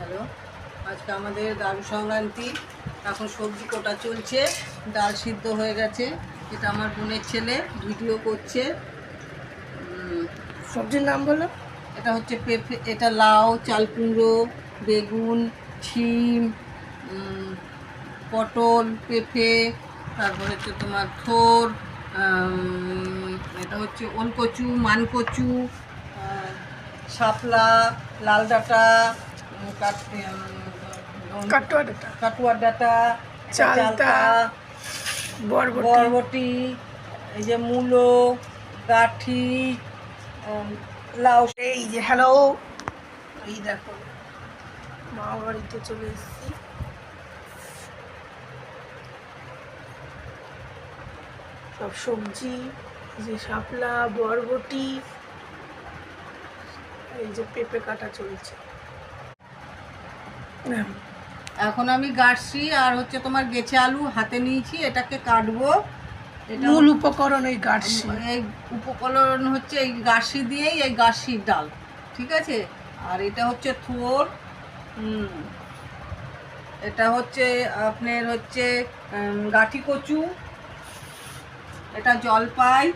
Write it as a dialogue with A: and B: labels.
A: আজকে আমাদের দারু সংক্রান্তি এখন সবজি কোটা চলছে ডাল সিদ্ধ হয়ে গেছে। এটা আমার বোনের ছেলে ভিডিও করছে।
B: সবজির নাম বলো।
A: এটা হচ্ছে পেঁপে এটা লাউ চাল কুমড়ো বেগুন শিম পটল পেঁপে তারপর হচ্ছে তোমার থোর এটা হচ্ছে ওলকচু মানকচু শাপলা লাল ডাঁটা
B: কাটোয়া ডাটা। চালতা, বরবটি।
A: এই যে মূলো গাঠি লাউ।
B: এই যে হ্যালো
A: এই দেখো।
B: মা বাড়িতে চলে এসেছি। সব সবজি এই যে শাপলা বরবটি এই যে পেঁপে কাটা চলছে।
A: এখন আমি গাড়ছি আর হচ্ছে তোমার গেছে আলু হাতে নিয়েছি এটাকে কাটবো। এটা
B: মূল উপকরণ এই গাড়ছি।
A: এই উপকরণ হচ্ছে এই গাছি দিয়েই এই গাছির ডাল ঠিক আছে? আর এটা হচ্ছে থোর এটা হচ্ছে আপনার হচ্ছে গাঠি কচু এটা জলপাই